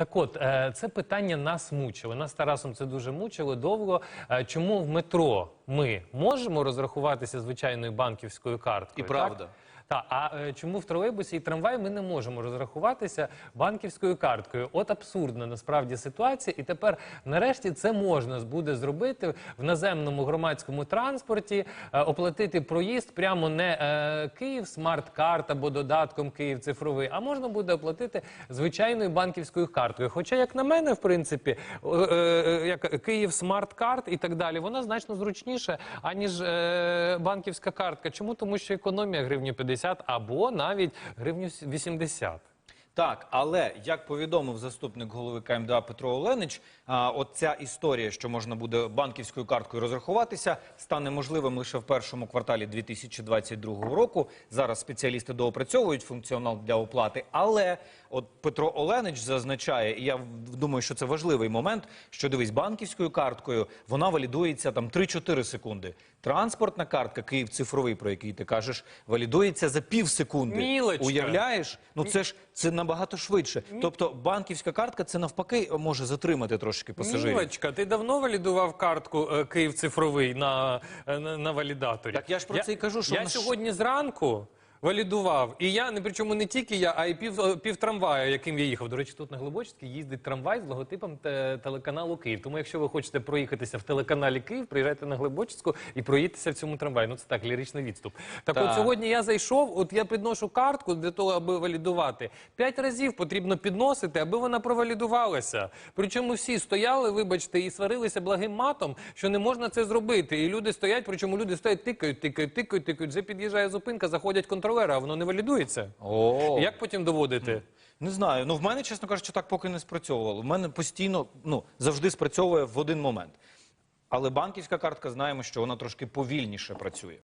Так от, е, це питання нас мучило. Нас Тарасом це дуже мучило довго. Е, Чому в метро ми можемо розрахуватися звичайною банківською карткою? І правда. Так? Та, а е, чому в тролейбусі і трамваї ми не можемо розрахуватися банківською карткою? От абсурдна насправді ситуація, і тепер нарешті це можна буде зробити в наземному громадському транспорті, е, оплатити проїзд прямо не е, Київ смарт-карт або додатком Київ цифровий, а можна буде оплатити звичайною банківською карткою. Хоча, як на мене, в принципі, е, е, як Київ смарт-карт і так далі, вона значно зручніше, аніж е, банківська картка. Чому? Тому що економія гривню 50 або навіть гривню 80. Так, але як повідомив заступник голови КМДА Петро Оленич, а, от ця історія, що можна буде банківською карткою розрахуватися, стане можливим лише в першому кварталі 2022 року. Зараз спеціалісти доопрацьовують функціонал для оплати. Але от Петро Оленич зазначає, і я думаю, що це важливий момент, що дивись, банківською карткою вона валідується там 3-4 секунди. Транспортна картка Київ цифровий, про який ти кажеш, валідується за пів секунди. Мілочка. Уявляєш? Ну це ж це набагато швидше. Тобто банківська картка це навпаки може затримати трошки пасажирів. Мілочка, ти давно валідував картку е, Київ цифровий на, е, на, на валідаторі? Так я ж про це і кажу, що я вона ж- сьогодні зранку. Валідував. І я, не причому не тільки я, а й пів, е, пів трамваю, яким я їхав. До речі, тут на Глибочицькій їздить трамвай з логотипом те- телеканалу Київ. Тому якщо ви хочете проїхатися в телеканалі Київ, приїжджайте на Глибочицьку і проїдьтеся в цьому трамваї. Ну це так, ліричний відступ. Так Так. от сьогодні я зайшов, от я підношу картку для того, аби валідувати. П'ять разів потрібно підносити, аби вона провалідувалася. Причому всі стояли, вибачте, і сварилися благим матом, що не можна це зробити. І люди стоять, причому люди стоять, тикають, тикають, тикають, тикають. Вже під'їжджає зупинка, заходять контролери, а воно не валідується. О, Як потім доводити? не знаю. Ну в мене, чесно кажучи, так поки не спрацьовувало. В мене постійно ну завжди спрацьовує в один момент. Але банківська картка знаємо, що вона трошки повільніше працює.